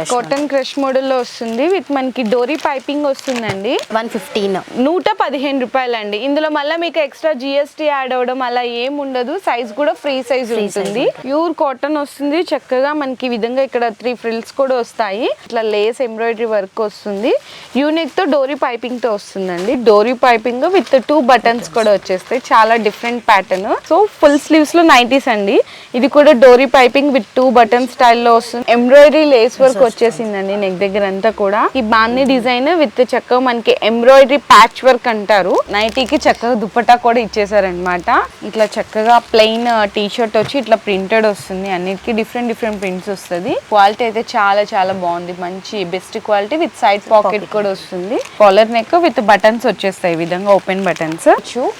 Cotton crush మోడల్లో వస్తుంది. With మనకి డోరీ పైపింగ్ వస్తుందండి. వన్ ఫిఫ్టీన్ నూట పదిహేను రూపాయలండి. ఇందులో మళ్ళీ మీకు ఎక్స్ట్రా జిఎస్టీ యాడ్ అవ్వడం అలా ఏం ఉండదు. సైజ్ కూడా ఫ్రీ సైజ్ ఉంటుంది. ప్యూర్ కాటన్ వస్తుంది. చక్కగా మనకి విధంగా ఇక్కడ త్రీ ఫ్రిల్స్ కూడా వస్తాయి. ఇట్లా లేస్ ఎంబ్రాయిడరీ వర్క్ వస్తుంది. యూనిక్తో డోరీ పైపింగ్తో వస్తుందండి. డోరీ పైపింగ్ విత్ టూ బటన్స్ కూడా వచ్చేస్తాయి. చాలా డిఫరెంట్ ప్యాటర్న్ సో ఫుల్ స్లీవ్స్లో నైటీస్ అండి. ఇది కూడా డోరీ పైపింగ్ విత్ టూ బటన్ స్టైల్లో వస్తుంది. ఎంబ్రాయిడరీ లేస్ వర్క్ వచ్చేసిందండి నెక్ దగ్గర అంతా కూడా. ఈ బాన్ని డిజైన్ విత్ చక్కగా మనకి ఎంబ్రాయిడరీ ప్యాచ్ వర్క్ అంటారు. నైటీకి చక్కగా దుప్పటా కూడా ఇచ్చేసారనమాట ఇట్లా చక్కగా ప్లెయిన్ టీ షర్ట్ వచ్చి ఇట్లా ప్రింటెడ్ వస్తుంది. అన్నిటికీ డిఫరెంట్ డిఫరెంట్ ప్రింట్స్ వస్తుంది. క్వాలిటీ అయితే చాలా చాలా బాగుంది. మంచి best quality with side pocket కూడా వస్తుంది. కాలర్ నెక్ విత్ బటన్స్ వచ్చేస్తాయి ఈ విధంగా ఓపెన్ బటన్స్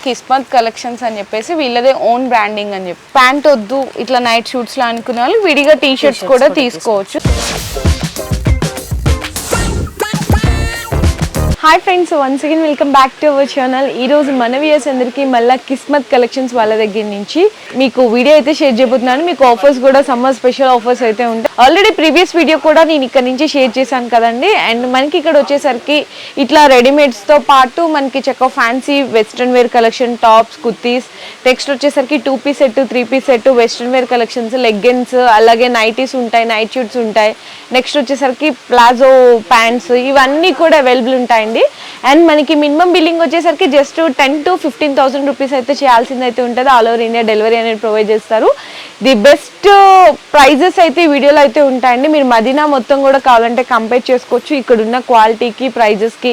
కిస్మత్ కలెక్షన్స్ అని చెప్పేసి వీళ్ళదే ఓన్ బ్రాండింగ్ అని చెప్పి. ప్యాంట్ వద్దు ఇట్లా నైట్ షూట్స్ లా అనుకునే వాళ్ళు విడిగా టీ షర్ట్స్ కూడా తీసుకోవచ్చు. Hi friends once again welcome back to our channel ఈ రోజు మన అందరికీ మళ్ళీ కిస్మత్ కలెక్షన్స్ వాళ్ళ దగ్గర నుంచి మీకు వీడియో అయితే షేర్ చేయబోతున్నాను. మీకు ఆఫర్స్ కూడా సమ్మర్ స్పెషల్ ఆఫర్స్ అయితే ఉంటాయి. ఆల్రెడీ ప్రీవియస్ వీడియో కూడా నేను ఇక్కడ నుంచి షేర్ చేశాను కదండి. అండ్ మనకి ఇక్కడ వచ్చేసరికి ఇట్లా రెడీమేడ్స్తో పాటు మనకి చక్క fancy western wear collection tops kurtis next వచ్చేసరికి two piece set three piece set western wear collections leggings అలాగే నైటీస్ ఉంటాయి నైట్ షూట్స్ ఉంటాయి. నెక్స్ట్ వచ్చేసరికి ప్లాజో ప్యాంట్స్ ఇవన్నీ కూడా అవైలబుల్ ఉంటాయండి. అండ్ మనకి మినిమం బిల్లింగ్ వచ్చేసరికి just ten to fifteen thousand rupees అయితే చేయాల్సింది అయితే ఉంటుంది. ఆల్ ఓవర్ ఇండియా డెలివరీ అనేది ప్రొవైడ్ చేస్తారు. ది బెస్ట్ ప్రైజెస్ అయితే ఈ వీడియోలో అయితే ఉంటాయండి. మీరు మదీనా మొత్తం కూడా కావాలంటే కంపేర్ చేసుకోవచ్చు. ఇక్కడ ఉన్న క్వాలిటీకి ప్రైజెస్కి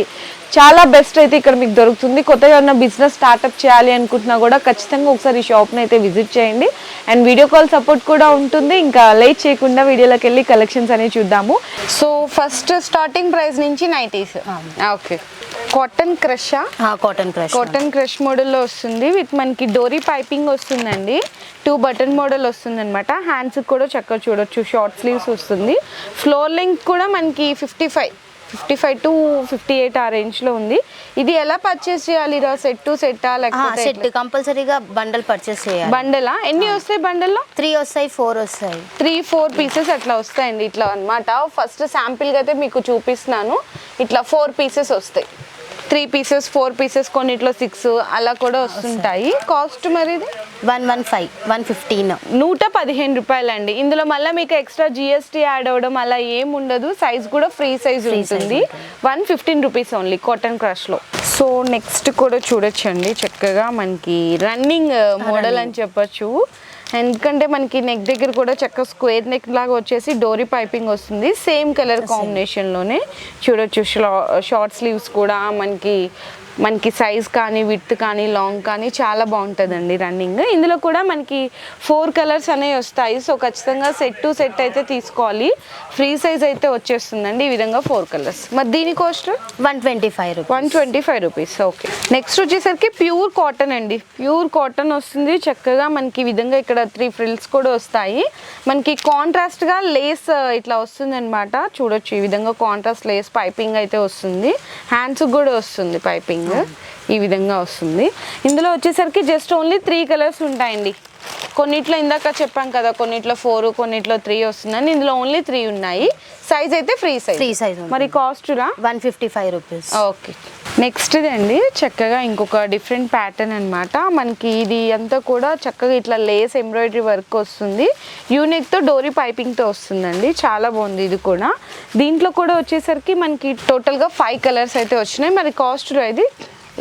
చాలా బెస్ట్ అయితే ఇక్కడ మీకు దొరుకుతుంది. కొత్తగా ఉన్న బిజినెస్ స్టార్ట్అప్ చేయాలి అనుకుంటున్నా కూడా ఖచ్చితంగా ఒకసారి ఈ షాప్ని అయితే విజిట్ చేయండి. అండ్ వీడియో కాల్ సపోర్ట్ కూడా ఉంటుంది. ఇంకా లేట్ చేయకుండా వీడియోలోకి వెళ్ళి కలెక్షన్స్ అనేవి చూద్దాము. సో ఫస్ట్ స్టార్టింగ్ ప్రైస్ నుంచి nighties okay cotton crush cotton crush cotton crush మోడల్లో వస్తుంది. విత్ మనకి డోరీ పైపింగ్ వస్తుందండి. టూ బటన్ మోడల్ వస్తుంది అనమాట హ్యాండ్స్ కూడా చక్కగా చూడొచ్చు. షార్ట్ స్లీవ్స్ వస్తుంది. ఫ్లోర్ లెంగ్త్ కూడా మనకి fifty five fifty five to fifty eight ఆ రేంజ్లో ఉంది. ఇది ఎలా పర్చేస్ చేయాలి రా? సెట్ టు సెట్టా లేకపోతే సెట్ కంపల్సరీగా బండల్ పర్చేస్ చేయాలి. బండలా ఎన్ని వస్తాయి బండల్లో త్రీ వస్తాయి ఫోర్ వస్తాయి. త్రీ ఫోర్ పీసెస్ అట్లా వస్తాయండి ఇట్లా అన్నమాట. ఫస్ట్ శాంపిల్గా అయితే మీకు చూపిస్తున్నాను. ఇట్లా ఫోర్ పీసెస్ వస్తాయి. త్రీ పీసెస్ ఫోర్ పీసెస్ కొన్నిట్లో సిక్స్ అలా కూడా వస్తుంటాయి. కాస్ట్ మరి ఇది one one five one fifteen. నూట పదిహేను రూపాయలండి. ఇందులో మళ్ళీ మీకు ఎక్స్ట్రా జిఎస్టీ యాడ్ అవ్వడం అలా ఏం ఉండదు. సైజ్ కూడా ఫ్రీ సైజ్ ఉంటుంది. One fifteen rupees only cotton క్రష్లో so next కూడా చూడొచ్చండి. చక్కగా మనకి రన్నింగ్ మోడల్ అని చెప్పొచ్చు. ఎందుకంటే మనకి నెక్ దగ్గర కూడా చక్కగా స్క్వేర్ నెక్ లాగా వచ్చేసి డోరీ పైపింగ్ వస్తుంది. సేమ్ కలర్ కాంబినేషన్లోనే చూడొచ్చు. షార్ట్ స్లీవ్స్ కూడా మనకి మనకి సైజ్ కానీ విత్ కానీ లాంగ్ కానీ చాలా బాగుంటుందండి రన్నింగ్ ఇందులో కూడా మనకి ఫోర్ కలర్స్ అనేవి వస్తాయి. సో ఖచ్చితంగా సెట్ టు సెట్ అయితే తీసుకోవాలి. ఫ్రీ సైజ్ అయితే వచ్చేస్తుందండి ఈ విధంగా ఫోర్ కలర్స్ మరి దీని cost one twenty five rupees. One twenty five rupees. Okay next వచ్చేసరికి ప్యూర్ కాటన్ అండి. ప్యూర్ కాటన్ వస్తుంది. చక్కగా మనకి ఈ విధంగా ఇక్కడ త్రీ ఫ్రిల్స్ కూడా వస్తాయి. మనకి కాంట్రాస్ట్గా లేస్ ఇట్లా వస్తుంది అనమాట చూడొచ్చు ఈ విధంగా కాంట్రాస్ట్ లేస్ పైపింగ్ అయితే వస్తుంది. హ్యాండ్స్ కూడా వస్తుంది పైపింగ్ ఈ విధంగా వస్తుంది. ఇందులో వచ్చేసరికి జస్ట్ ఓన్లీ త్రీ కలర్స్ ఉంటాయండి. కొన్నిట్లో ఇందాక చెప్పాం కదా కొన్నిట్లో ఫోర్ కొన్నిట్లో త్రీ వస్తుందని. ఇందులో ఓన్లీ త్రీ ఉన్నాయి. సైజ్ అయితే ఫ్రీ సైజ్ ఫ్రీ సైజ్ మరి కాస్ట్ రా one fifty five rupees okay next అండి చక్కగా ఇంకొక డిఫరెంట్ ప్యాటర్న్ అనమాట మనకి ఇది అంతా కూడా చక్కగా ఇట్లా లేస్ ఎంబ్రాయిడరీ వర్క్ వస్తుంది. యూనిక్తో డోరీ పైపింగ్తో వస్తుందండి. చాలా బాగుంది ఇది కూడా. దీంట్లో కూడా వచ్చేసరికి మనకి టోటల్గా ఫైవ్ కలర్స్ అయితే వచ్చినాయి. మరి కాస్ట్ ఇది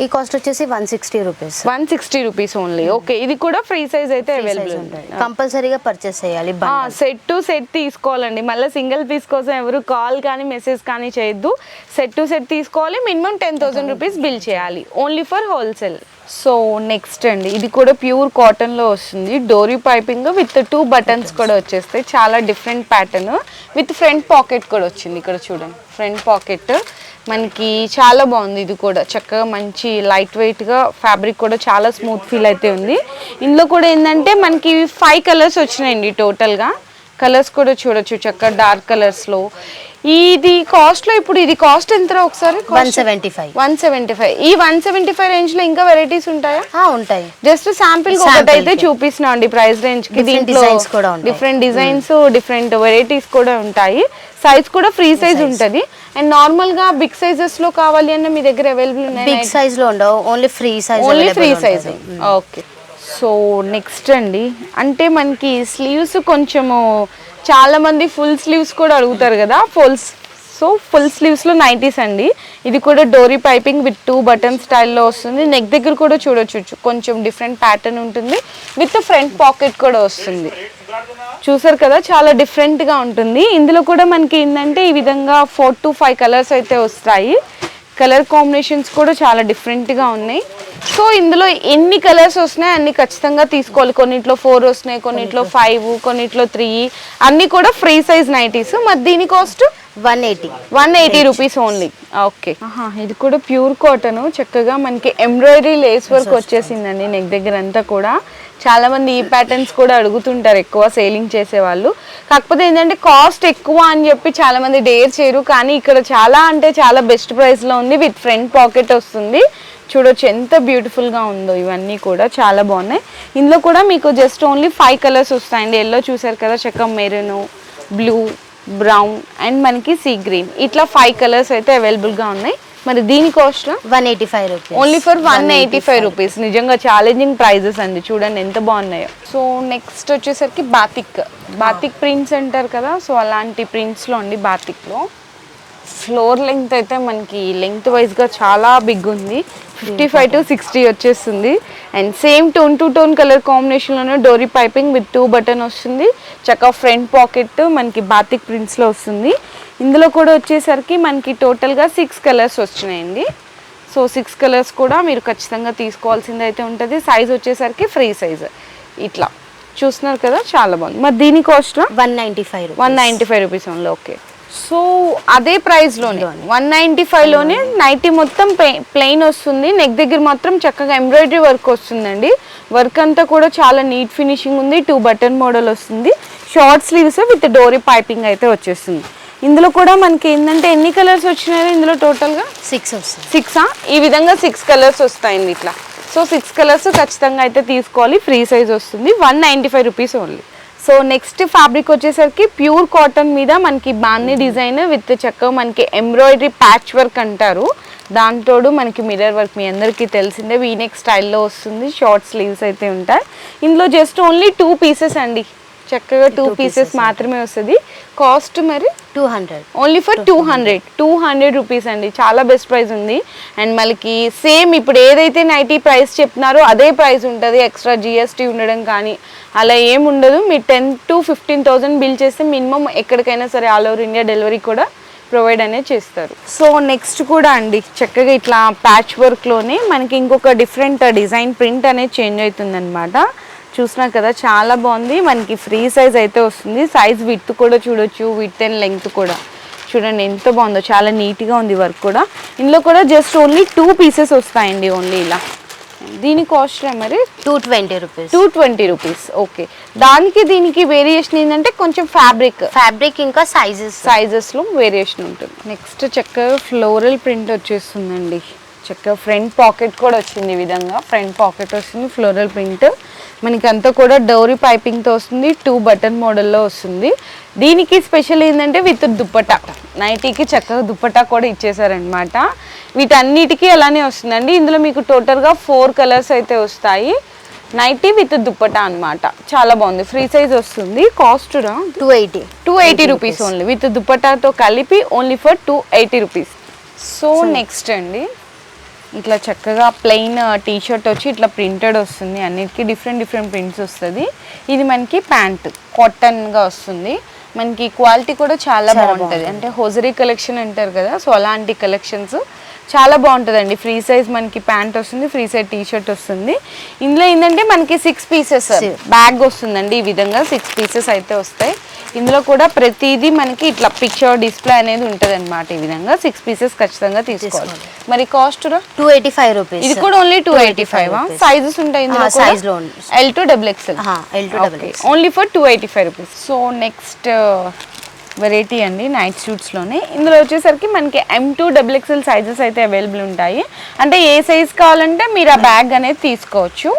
ఈ కాస్ట్ వచ్చేసి one sixty rupees. One sixty rupees only okay ఇది కూడా ఫ్రీ సైజ్ అయితే అవైలబుల్ కంపల్సరీగా పర్చేస్ చేయాలి. సెట్ టు సెట్ తీసుకోవాలండి. మళ్ళీ సింగిల్ పీస్ కోసం ఎవరు కాల్ కానీ మెసేజ్ కానీ చేయొద్దు. సెట్ టు సెట్ తీసుకోవాలి. Minimum ten thousand rupees bill చేయాలి. Only for wholesale so next అండి. ఇది కూడా ప్యూర్ కాటన్లో వస్తుంది. డోరీ పైపింగ్ విత్ టూ బటన్స్ కూడా వచ్చేస్తాయి. చాలా different pattern with front pocket కూడా వచ్చింది. ఇక్కడ చూడండి. ఫ్రంట్ పాకెట్ మనకి చాలా బాగుంది ఇది కూడా. చక్కగా మంచి లైట్ వెయిట్గా ఫ్యాబ్రిక్ కూడా చాలా స్మూత్ ఫీల్ అయితే ఉంది. ఇందులో కూడా ఏంటంటే మనకి ఫైవ్ కలర్స్ వచ్చినాయండి టోటల్గా కలర్స్ కూడా చూడొచ్చు చక్కగా డార్క్ కలర్స్లో. ఇది కాస్ట్లో ఇప్పుడు ఇది కాస్ట్ ఎంత ఒకసారి? One seventy five. One seventy five. ఈ వన్ సెవెంటీ ఫైవ్ రేంజ్లో ఇంకా వెరైటీస్ ఉంటాయా? ఉంటాయి. జస్ట్ శాంపిల్ ఒకటి Sample అయితే కి. చూపిస్తున్నా అండి ప్రైస్ రేంజ్కి. దీంట్లో. డిఫరెంట్ డిజైన్స్ డిఫరెంట్ వెరైటీస్ కూడా ఉంటాయి. సైజ్ కూడా ఫ్రీ సైజ్ ఉంటది. అండ్ నార్మల్గా బిగ్ సైజెస్లో కావాలి అన్న మీ దగ్గర అవైలబుల్ ఉన్నాయి? బిగ్ సైజ్లో ఉండవు. Only free size only free size okay so next అండి. అంటే మనకి స్లీవ్స్ కొంచెము చాలా మంది ఫుల్ స్లీవ్స్ కూడా అడుగుతారు కదా ఫుల్ సో ఫుల్ స్లీవ్స్లో నైటీస్ అండి. ఇది కూడా డోరీ పైపింగ్ విత్ టూ బటన్ స్టైల్లో వస్తుంది. నెక్ దగ్గర కూడా చూడొచ్చు. కొంచెం డిఫరెంట్ ప్యాటర్న్ ఉంటుంది. విత్ ఫ్రంట్ పాకెట్ కూడా వస్తుంది. చూసారు కదా చాలా డిఫరెంట్గా ఉంటుంది. ఇందులో కూడా మనకి ఏంటంటే ఈ విధంగా ఫోర్ టు ఫైవ్ కలర్స్ అయితే వస్తాయి. కలర్ కాంబినేషన్స్ కూడా చాలా డిఫరెంట్గా ఉన్నాయి. సో ఇందులో ఎన్ని కలర్స్ వస్తున్నాయి అన్ని ఖచ్చితంగా తీసుకోవాలి. కొన్నిట్లో ఫోర్ వస్తున్నాయి కొన్నిట్లో ఫైవ్ కొన్నిట్లో త్రీ అన్ని కూడా ఫ్రీ సైజ్ నైటీస్ మరి దీని cost one eighty one eighty rupees only okay ఇది కూడా ప్యూర్ కాటన్ చక్కగా మనకి ఎంబ్రాయిడరీ లేస్ వర్క్ వచ్చేసిందండి నెక్ దగ్గర అంతా కూడా. చాలా మంది ఈ ప్యాటర్న్స్ కూడా అడుగుతుంటారు ఎక్కువ సేలింగ్ చేసే వాళ్ళు కాకపోతే ఏంటంటే కాస్ట్ ఎక్కువ అని చెప్పి చాలా మంది డేర్ చేయరు. కానీ ఇక్కడ చాలా అంటే చాలా బెస్ట్ ప్రైస్లో ఉంది. విత్ ఫ్రంట్ పాకెట్ వస్తుంది. చూడొచ్చు ఎంత బ్యూటిఫుల్గా ఉందో ఇవన్నీ కూడా చాలా బాగున్నాయి. ఇందులో కూడా మీకు జస్ట్ ఓన్లీ ఫైవ్ కలర్స్ వస్తాయండి. ఎల్లో చూసారు కదా చక్కగా మెరూన్ బ్లూ బ్రౌన్ అండ్ మనకి సీ గ్రీన్ ఇట్లా ఫైవ్ కలర్స్ అయితే అవైలబుల్గా ఉన్నాయి. మరి దీని cost one eighty five rupees. Only for one eighty five. Rupees నిజంగా ఛాలెంజింగ్ ప్రైజెస్ అండి. చూడండి ఎంత బాగున్నాయో. సో నెక్స్ట్ వచ్చేసరికి బాతిక్ బాతిక్ ప్రింట్స్ అంటారు కదా సో అలాంటి prints లో అండి బాతిక్లో. ఫ్లోర్ లెంగ్త్ అయితే మనకి లెంగ్త్ వైజ్గా చాలా బిగ్ ఉంది. ఫిఫ్టీ ఫైవ్ టు సిక్స్టీ వచ్చేస్తుంది. And same tone to tone colour కాంబినేషన్లోనే డోరీ పైపింగ్ విత్ టూ బటన్ వస్తుంది. చక్కగా ఫ్రంట్ పాకెట్ మనకి బాతిక్ ప్రింట్స్లో వస్తుంది. ఇందులో కూడా వచ్చేసరికి మనకి టోటల్గా సిక్స్ కలర్స్ వచ్చినాయండి. సో సిక్స్ కలర్స్ కూడా మీరు ఖచ్చితంగా తీసుకోవాల్సింది అయితే ఉంటుంది. సైజ్ వచ్చేసరికి ఫ్రీ సైజ్. ఇట్లా. చూస్తున్నారు కదా చాలా బాగుంది. మరి దీని cost? One ninety five one ninety five rupees only. Okay. So అదే ప్రైస్లోనే. వన్ నైంటీ ఫైవ్లోనే నైటీ మొత్తం ప్లెయిన్ వస్తుంది. నెక్ దగ్గర మాత్రం చక్కగా ఎంబ్రాయిడరీ వర్క్ వస్తుందండి. వర్క్ అంతా కూడా చాలా నీట్ ఫినిషింగ్ ఉంది. టూ బటన్ మోడల్ వస్తుంది. Short sleeves with dori piping అయితే వచ్చేస్తుంది. ఇందులో కూడా మనకి ఏంటంటే ఎన్ని కలర్స్ వచ్చినాయి ఇందులో టోటల్గా సిక్స్ వస్తుంది. సిక్సా ఈ విధంగా సిక్స్ కలర్స్ వస్తాయండి ఇట్లా. సో సిక్స్ కలర్స్ ఖచ్చితంగా అయితే తీసుకోవాలి. ఫ్రీ సైజ్ వస్తుంది. One ninety five rupees only so next fabric వచ్చేసరికి ప్యూర్ కాటన్ మీద మనకి బాన్ని డిజైన్ విత్ చెక్క మనకి ఎంబ్రాయిడరీ ప్యాచ్ వర్క్ అంటారు. దాంతో మనకి మిర్రర్ వర్క్ మీ అందరికీ తెలిసిందే. వీనెక్ స్టైల్లో వస్తుంది. షార్ట్ స్లీవ్స్ అయితే ఉంటాయి. ఇందులో జస్ట్ ఓన్లీ టూ పీసెస్ అండి. చక్కగా టూ పీసెస్ మాత్రమే వస్తుంది. కాస్ట్ మరి? Two hundred only for two hundred two hundred rupees అండి. చాలా బెస్ట్ ప్రైస్ ఉంది. అండ్ మనకి సేమ్ ఇప్పుడు ఏదైతే నైటీ ప్రైస్ చెప్తున్నారో అదే ప్రైస్ ఉంటుంది. ఎక్స్ట్రా జిఎస్టీ ఉండడం కానీ అలా ఏం ఉండదు. మీరు ten to fifteen thousand bill చేస్తే మినిమం ఎక్కడికైనా సరే ఆల్ ఓవర్ ఇండియా డెలివరీ కూడా ప్రొవైడ్ అనేది చేస్తారు. సో నెక్స్ట్ కూడా అండి. చక్కగా ఇట్లా ప్యాచ్ వర్క్లోనే మనకి ఇంకొక డిఫరెంట్ డిజైన్ ప్రింట్ అనేది చేంజ్ అవుతుంది చూసినా కదా చాలా బాగుంది. మనకి ఫ్రీ సైజ్ అయితే వస్తుంది. సైజ్ విత్ కూడా చూడొచ్చు విత్ అండ్ లెంగ్త్ కూడా. చూడండి ఎంత బాగుందో చాలా నీట్గా ఉంది వర్క్ కూడా. ఇందులో కూడా జస్ట్ ఓన్లీ టూ పీసెస్ వస్తాయండి ఓన్లీ ఇలా. దీని కాస్ట్ మరి? Two twenty rupees. Two twenty rupees. Okay. దానికి దీనికి వేరియేషన్ ఏంటంటే కొంచెం ఫ్యాబ్రిక్. ఫ్యాబ్రిక్ ఇంకా సైజెస్. సైజెస్లో వేరియేషన్ ఉంటుంది. నెక్స్ట్ చక్కగా ఫ్లోరల్ ప్రింట్ వచ్చేస్తుందండి. చక్కగా ఫ్రంట్ పాకెట్ కూడా వచ్చింది ఈ విధంగా. ఫ్రంట్ పాకెట్ వస్తుంది ఫ్లోరల్ ప్రింట్. మనకి అంతా కూడా డౌరీ పైపింగ్తో వస్తుంది టూ బటన్ మోడల్లో వస్తుంది. దీనికి స్పెషల్ ఏంటంటే విత్ దుప్పటా. నైటీకి చక్కగా దుప్పటా కూడా ఇచ్చేసారనమాట వీటన్నిటికీ అలానే వస్తుందండి. ఇందులో మీకు టోటల్గా ఫోర్ కలర్స్ అయితే వస్తాయి. నైటీ విత్ దుప్పటా అన్నమాట. చాలా బాగుంది. ఫ్రీ సైజ్ వస్తుంది. Cost two eighty two eighty rupees only with దుపట్టాతో కలిపి only for two eighty rupees so next అండి. ఇట్లా చక్కగా ప్లెయిన్ టీ షర్ట్ వచ్చి ఇట్లా ప్రింటెడ్ వస్తుంది. అన్నిటికీ డిఫరెంట్ డిఫరెంట్ ప్రింట్స్ వస్తుంది. ఇది మనకి ప్యాంట్ కాటన్గా వస్తుంది. మనకి క్వాలిటీ కూడా చాలా బాగుంటుంది. అంటే హోజరీ కలెక్షన్ అంటారు కదా సో అలాంటి కలెక్షన్స్ చాలా బాగుంటుందండి. ఫ్రీ సైజ్ మనకి ప్యాంట్ వస్తుంది ఫ్రీ సైజ్ టీ షర్ట్ వస్తుంది. ఇందులో ఏంటంటే మనకి సిక్స్ పీసెస్ బ్యాగ్ వస్తుందండి. ఈ విధంగా సిక్స్ పీసెస్ అయితే వస్తాయి. ఇందులో కూడా ప్రతిదీ మనకి ఇట్లా పిక్చర్ డిస్ప్లే అనేది ఉంటుంది అనమాట ఈ విధంగా సిక్స్ పీసెస్ ఖచ్చితంగా తీసుకోవాలి. మరి cost two eighty five rupees ఇది కూడా only two eighty five sizes ఉంటాయి ఇందులో లో ఉంది. L to double XL L to double X only for two eighty five rupees so next variety అండి నైట్ సూట్స్లోనే. ఇందులో వచ్చేసరికి మనకి M to double XL sizes అయితే అవైలబుల్ ఉంటాయి. అంటే ఏ సైజ్ కావాలంటే మీరు ఆ బ్యాగ్ అనేది తీసుకోవచ్చు.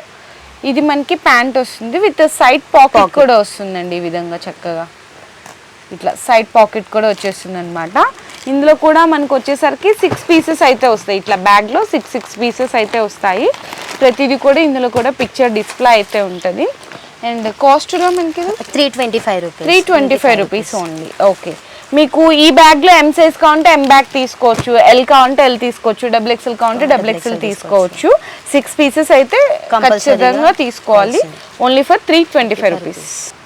ఇది మనకి ప్యాంట్ వస్తుంది. విత్ సైడ్ పాకెట్ కూడా వస్తుందండి ఈ విధంగా చక్కగా. ఇట్లా సైడ్ పాకెట్ కూడా వచ్చేస్తుంది అనమాట ఇందులో కూడా మనకు వచ్చేసరికి సిక్స్ పీసెస్ అయితే వస్తాయి. ఇట్లా బ్యాగ్లో సిక్స్ సిక్స్ పీసెస్ అయితే వస్తాయి. ప్రతిదీ కూడా ఇందులో కూడా పిక్చర్ డిస్ప్లే అయితే ఉంటుంది. అండ్ కాస్ట్ కూడా మనకి three twenty five rupees three twenty five rupees only okay మీకు ఈ బ్యాగ్లో ఎం సైజ్ కావాలంటే ఎం బ్యాగ్ తీసుకోవచ్చు. ఎల్ కావాలంటే ఎల్ తీసుకోవచ్చు. డబుల్ ఎక్స్ఎల్ కావాలంటే డబుల్ ఎక్స్ఎల్ తీసుకోవచ్చు. సిక్స్ పీసెస్ అయితే ఖచ్చితంగా తీసుకోవాలి. Only for three twenty five rupees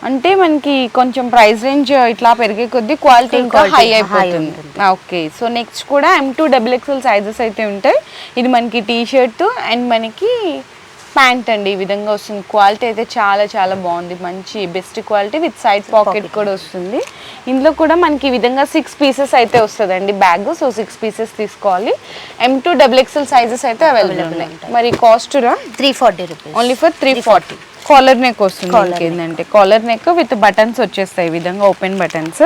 అంటే మనకి కొంచెం ప్రైస్ రేంజ్ ఇట్లా పెరిగే కొద్దీ క్వాలిటీ ఇంకా హై అయిపోతుంది. ఓకే సో నెక్స్ట్ కూడా M to double XL sizes అయితే ఉంటాయి. ఇది మనకి టీ షర్ట్ అండ్ మనకి ప్యాంట్ అండి ఈ విధంగా వస్తుంది. క్వాలిటీ అయితే చాలా చాలా బాగుంది. మంచి best quality with side pocket కూడా వస్తుంది. ఇందులో కూడా మనకి ఈ విధంగా సిక్స్ పీసెస్ అయితే వస్తుందండి బ్యాగ్. సో సిక్స్ పీసెస్ తీసుకోవాలి. M to double XL sizes అయితే అవైలబుల్ ఉన్నాయి. మరి కాస్ట్ రా? Three forty rupees only for three forty collar neck వస్తుంది ఏంటంటే కాలర్ నెక్ విత్ బటన్స్ వచ్చేస్తాయి. ఈ విధంగా ఓపెన్ బటన్స్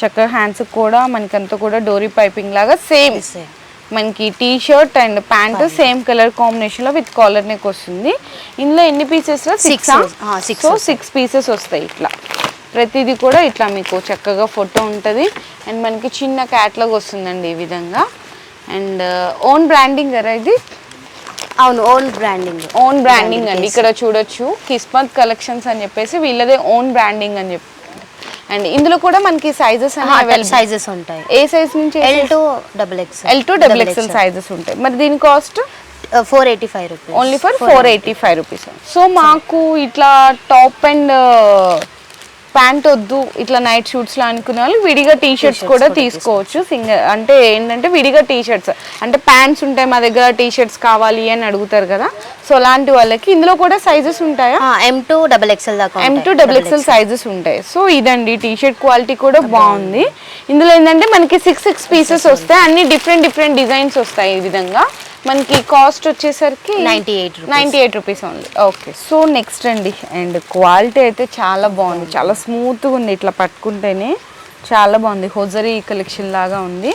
చక్కగా హ్యాండ్స్ కూడా మనకంతా కూడా డోరీ పైపింగ్ లాగా సేమ్ Same. మనకి T shirt and pant same colour కాంబినేషన్లో విత్ కాలర్ నెక్ వస్తుంది. ఇందులో ఎన్ని పీసెస్ Six. సిక్స్ ఆ, six సో సిక్స్ పీసెస్ వస్తాయి ఇట్లా. ప్రతిదీ కూడా ఇట్లా మీకు చక్కగా ఫోటో ఉంటుంది. అండ్ మనకి చిన్న క్యాట్లాగ్ వస్తుందండి ఈ విధంగా. అండ్ ఓన్ బ్రాండింగ్ కదా ఇది? అవును ఓన్ బ్రాండింగ్ ఓన్ బ్రాండింగ్ అండి. ఇక్కడ చూడొచ్చు. కిస్మత్ కలెక్షన్స్ అని చెప్పేసి వీళ్ళదే ఓన్ బ్రాండింగ్ అని చెప్పి అండ్ ఇందులో కూడా మనకి సైజెస్ సైజెస్ ఉంటాయి. ఏ సైజ్ నుంచి L to double X L to double XL sizes ఉంటాయి. మరి దీని cost four eighty five rupees only for four eighty five rupees so మాకు ఇట్లా టాప్ అండ్ ప్యాంట్ వద్దు ఇట్లా నైట్ షూట్స్లో అనుకునే వాళ్ళు విడిగా టీ షర్ట్స్ కూడా తీసుకోవచ్చు. సింగల్ అంటే ఏంటంటే విడిగా టీ షర్ట్స్ అంటే ప్యాంట్స్ ఉంటాయి మా దగ్గర టీ షర్ట్స్ కావాలి అని అడుగుతారు కదా. సో అలాంటి వాళ్ళకి ఇందులో కూడా సైజెస్ ఉంటాయా? ఎం టు డబుల్ ఎక్స్ఎల్ దాకా M to double XL sizes ఉంటాయి. సో ఇదండి టీ షర్ట్ క్వాలిటీ కూడా బాగుంది. ఇందులో ఏంటంటే మనకి సిక్స్ సిక్స్ పీసెస్ వస్తాయి. అన్ని డిఫరెంట్ డిఫరెంట్ డిజైన్స్ వస్తాయి ఈ విధంగా. మనకి కాస్ట్ వచ్చేసరికి 98 rupees. Ninety eight rupees only okay so next అండి. అండ్ క్వాలిటీ అయితే చాలా బాగుంది. చాలా స్మూత్గా ఉంది ఇట్లా పట్టుకుంటేనే. చాలా బాగుంది. హోజరీ కలెక్షన్ లాగా ఉంది.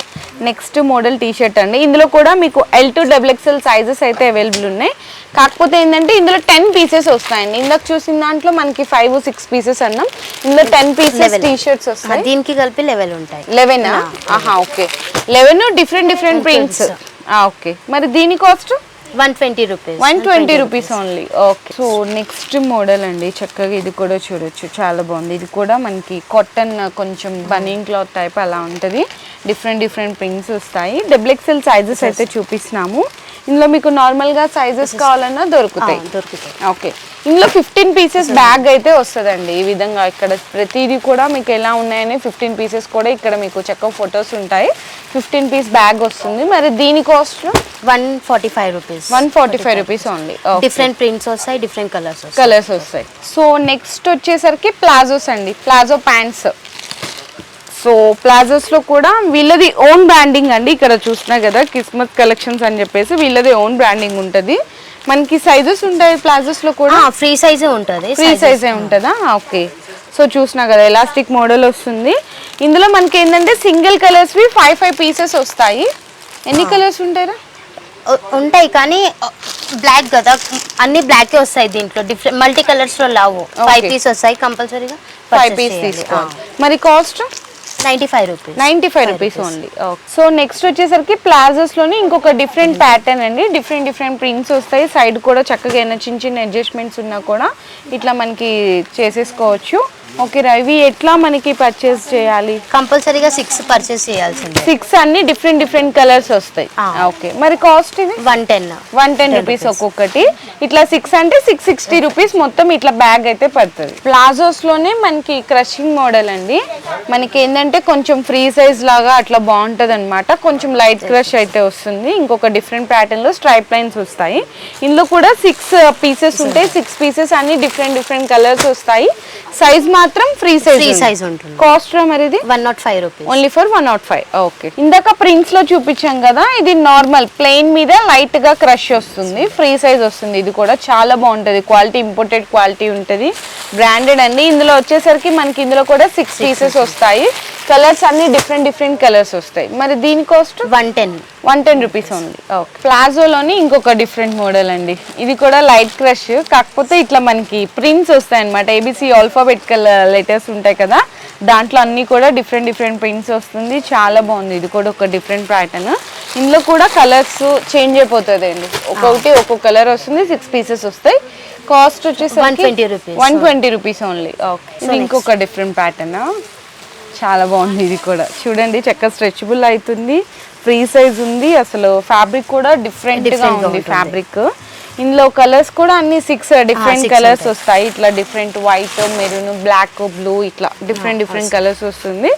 నెక్స్ట్ మోడల్ టీ షర్ట్ అండి. ఇందులో కూడా మీకు L to double XL sizes అయితే అవైలబుల్ ఉన్నాయి. కాకపోతే ఏంటంటే ఇందులో టెన్ పీసెస్ వస్తాయండి. ఇందాక చూసిన దాంట్లో మనకి ఫైవ్ సిక్స్ పీసెస్ అన్నాం. ఇందులో ten pieces Level. T shirts వస్తాయి. దీనికి కలిపి లెవెల్ ఉంటాయి. లెవెన్ ఆహా okay. Eleven different different prints okay. మరి దీని cost one twenty rupees. One twenty rupees only okay so next model అండి. చక్కగా ఇది కూడా చూడొచ్చు. చాలా బాగుంది. ఇది కూడా మనకి కాటన్ కొంచెం బనీన్ క్లాత్ టైప్ అలా ఉంటుంది. డిఫరెంట్ డిఫరెంట్ ప్రింట్స్ వస్తాయి. డబుల్ ఎక్స్ఎల్ సైజెస్ అయితే చూపిస్తున్నాము. ఇందులో మీకు నార్మల్గా సైజెస్ కావాలన్నా దొరుకుతాయి. దొరుకుతాయి. ఓకే ఇందులో ఫిఫ్టీన్ పీసెస్ బ్యాగ్ అయితే వస్తుందండి. ఈ విధంగా ఇక్కడ ప్రతిదీ కూడా మీకు ఎలా ఉన్నాయని ఫిఫ్టీన్ పీసెస్ కూడా ఇక్కడ మీకు చక్కగా ఫొటోస్ ఉంటాయి. ఫిఫ్టీన్ పీస్ బ్యాగ్ వస్తుంది. మరి దీని cost one forty five rupees one forty five rupees only different prints వస్తాయి డిఫరెంట్ కలర్స్ కలర్స్ వస్తాయి. సో నెక్స్ట్ వచ్చేసరికి ప్లాజోస్ అండి. ప్లాజో ప్యాంట్స్ సో ప్లాజోస్లో కూడా వీళ్ళది ఓన్ బ్రాండింగ్ అండి. ఇక్కడ చూసినా కదా కిస్మత్ కలెక్షన్స్ అని చెప్పేసి వీళ్ళది ఓన్ బ్రాండింగ్ ఉంటుంది. మనకి సైజెస్ ఉంటాయి ప్లాజోస్లో కూడా? ఫ్రీ సైజే ఉంటుంది ఫ్రీ సైజే ఉంటుందా? ఓకే. సో చూసినా కదా ఎలాస్టిక్ మోడల్ వస్తుంది. ఇందులో మనకి ఏంటంటే సింగిల్ కలర్స్వి ఫైవ్ ఫైవ్ పీసెస్ వస్తాయి. ఎన్ని కలర్స్ ఉంటాయరా ఉంటాయి కానీ బ్లాక్ కదా. అన్ని బ్లాక్ వస్తాయి దీంట్లో. డిఫరెంట్ మల్టీ కలర్స్లో లావు. ఫైవ్. పీస్ వస్తాయి కంపల్సరీగా ఫైవ్ పీస్ తీసుకోవాలి. మరి cost ninety five rupees ninety five rupees only so next వచ్చేసరికి ప్లాజోస్లోని ఇంకొక డిఫరెంట్ ప్యాటర్న్ అండి. డిఫరెంట్ డిఫరెంట్ ప్రింట్స్ వస్తాయి. సైడ్ కూడా చక్కగా ఏమైనా చిన్న చిన్న అడ్జస్ట్మెంట్స్ ఉన్నా కూడా ఇట్లా మనకి చేసేసుకోవచ్చు. ఓకే రా ఇవి ఎట్లా మనకి పర్చేస్ చేయాలి? కంపల్సరీగా సిక్స్ పర్చేస్ చేయాల్సిందే. సిక్స్ అన్ని డిఫరెంట్ డిఫరెంట్ కలర్స్ వస్తాయి. ఓకే మరి కాస్ట్ ఇది? One ten one ten rupees ఒక్కొక్కటి. ఇట్లా సిక్స్ అంటే సిక్స్ సిక్స్టీ రూపీస్ మొత్తం ఇట్లా బ్యాగ్ అయితే పడుతుంది. ప్లాజోస్లోనే మనకి క్రషింగ్ మోడల్ అండి. మనకి ఏంటంటే కొంచెం ఫ్రీ సైజ్ లాగా అట్లా బాగుంటది అనమాట కొంచెం లైట్ క్రష్ అయితే వస్తుంది. ఇంకొక డిఫరెంట్ ప్యాటర్న్లో స్ట్రైప్ లైన్స్ వస్తాయి. ఇందులో కూడా సిక్స్ పీసెస్ ఉంటాయి. సిక్స్ పీసెస్ అన్ని డిఫరెంట్ డిఫరెంట్ కలర్స్ వస్తాయి. సైజ్ మాత్రం ఫ్రీ సైజ్ ఫ్రీ సైజ్ ఉంటుంది. కాస్ట్ మరి ఇది one naught five rupees only for one naught five okay ఇందాక ప్రింట్స్లో చూపించాం కదా ఇది నార్మల్ ప్లెయిన్ మీద లైట్గా క్రష్ వస్తుంది ఫ్రీ సైజ్ వస్తుంది. ఇది కూడా చాలా బాగుంటది. క్వాలిటీ ఇంపోర్టెడ్ క్వాలిటీ ఉంటుంది. బ్రాండెడ్ అండి. ఇందులో వచ్చేసరికి మనకి ఇందులో కూడా సిక్స్ పీసెస్ వస్తాయి. కలర్స్ అన్ని డిఫరెంట్ డిఫరెంట్ కలర్స్ వస్తాయి. మరి దీని cost one ten one ten rupees ఉంది ఓకే ప్లాజోలోని ఇంకొక డిఫరెంట్ మోడల్ అండి. ఇది కూడా లైట్ క్రష్ కాకపోతే ఇట్లా మనకి ప్రింట్స్ వస్తాయి అనమాట ఏబిసి ఆల్ఫాబెటికల్ లెటర్స్ ఉంటాయి కదా దాంట్లో అన్ని కూడా డిఫరెంట్ డిఫరెంట్ ప్రింట్స్ వస్తుంది. చాలా బాగుంది. ఇది కూడా ఒక డిఫరెంట్ ప్యాటర్న్ ఇందులో కూడా కలర్స్ చేంజ్ అయిపోతుంది అండి ఒక్కొక్కటి ఒక్కొక్క కలర్ వస్తుంది సిక్స్ పీసెస్ వస్తాయి. కాస్ట్ వచ్చేసి 120 rupees. One twenty rupees only okay ఇది ఇంకొక డిఫరెంట్ ప్యాటర్న్ చాలా బాగుంది ఇది కూడా. చూడండి చక్కగా స్ట్రెచబుల్ అవుతుంది. ఫ్రీ సైజ్ ఉంది. అసలు ఫ్యాబ్రిక్ కూడా డిఫరెంట్గా Different గా ఉంది. ఫ్యాబ్రిక్ ఇందులో కలర్స్ కూడా అన్ని సిక్స్ డిఫరెంట్ కలర్స్. వస్తాయి. ఇట్లా different white maroon black blue ఇట్లా డిఫరెంట్ డిఫరెంట్ కలర్స్ వస్తుంది.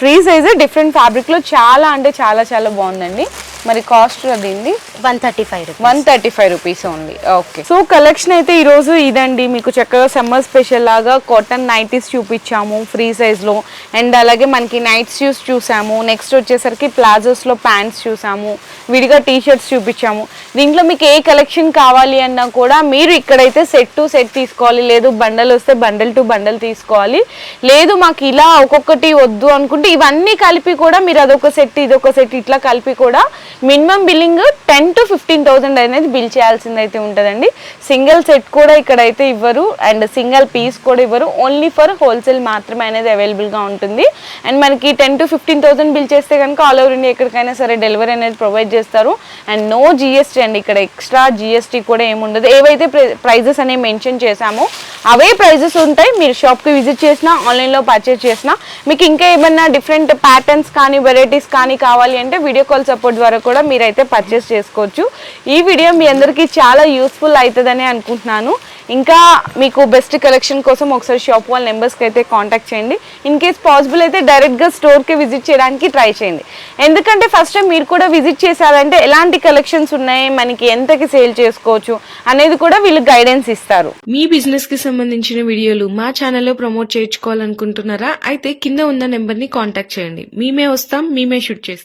ఫ్రీ సైజ్ డిఫరెంట్ ఫ్యాబ్రిక్లో చాలా అంటే చాలా చాలా బాగుందండి. మరి కాస్ట్ దీనిది one thirty five one thirty five rupees only. Okay. So collection అయితే ఈ రోజు ఇదండి. మీకు చక్కగా సమ్మర్ స్పెషల్ లాగా కాటన్ నైటీస్ చూపించాము ఫ్రీ సైజ్లో. అండ్ అలాగే మనకి నైట్ షూస్ చూసాము. నెక్స్ట్ వచ్చేసరికి ప్లాజోస్లో ప్యాంట్స్ చూసాము. విడిగా టీ షర్ట్స్ చూపించాము. దీంట్లో మీకు ఏ కలెక్షన్ కావాలి అన్నా కూడా మీరు ఇక్కడైతే సెట్ టు సెట్ తీసుకోవాలి. లేదు బండల్ వస్తే బండల్ టు బండల్ తీసుకోవాలి. లేదు మాకు ఇలా ఒక్కొక్కటి వద్దు అనుకుంటే ఇవన్నీ కలిపి కూడా మీరు అదొక సెట్ ఇదొక సెట్ ఇట్లా కలిపి కూడా minimum billing ten to fifteen thousand అనేది బిల్ చేయాల్సింది అయితే ఉంటుందండి. సింగిల్ సెట్ కూడా ఇక్కడైతే ఇవ్వరు. అండ్ సింగిల్ పీస్ కూడా ఇవ్వరు. ఓన్లీ ఫర్ హోల్సేల్ మాత్రమే అనేది అవైలబుల్గా ఉంటుంది. అండ్ మనకి ten to fifteen thousand bill చేస్తే కనుక ఆల్ ఓవర్ ఇండియా ఎక్కడికైనా సరే డెలివరీ అనేది ప్రొవైడ్ చేస్తారు. అండ్ నో జిఎస్టీ అండి. ఇక్కడ ఎక్స్ట్రా జిఎస్టీ కూడా ఏముండదు ఏవైతే ప్రైజెస్ అనేవి మెన్షన్ చేశామో అవే ప్రైజెస్ ఉంటాయి. మీరు షాప్కి విజిట్ చేసినా ఆన్లైన్లో పర్చేస్ చేసినా మీకు ఇంకా ఏమన్నా డిఫరెంట్ ప్యాటర్న్స్ కానీ వెరైటీస్ కానీ కావాలి అంటే వీడియో కాల్ సపోర్ట్ ద్వారా కూడా మీరైతే పర్చేస్ చేసుకోవచ్చు. ఈ వీడియో మీ అందరికీ చాలా యూస్ఫుల్ అవుతుందని అనుకుంటున్నాను. ఇంకా మీకు బెస్ట్ కలెక్షన్ కోసం ఒకసారి షాప్ వాళ్ళ నెంబర్స్కి అయితే కాంటాక్ట్ చేయండి. ఇన్ కేస్ పాసిబుల్ అయితే డైరెక్ట్గా స్టోర్కి విజిట్ చేయడానికి ట్రై చేయండి. ఎందుకంటే ఫస్ట్ టైం మీరు కూడా విజిట్ చేశారంటే ఎలాంటి కలెక్షన్స్ ఉన్నాయి? మనకి ఎంతకి సేల్ చేసుకోవచ్చు? అనేది కూడా వీళ్ళు గైడెన్స్ ఇస్తారు. మీ బిజినెస్కి సంబంధించిన వీడియోలు మా ఛానల్లో ప్రమోట్ చేయించుకోవాలనుకుంటున్నారా? అయితే కింద ఉన్న నెంబర్ని కాంటాక్ట్ చేయండి. మేమే వస్తాం మేమే షూట్ చేస్తాం.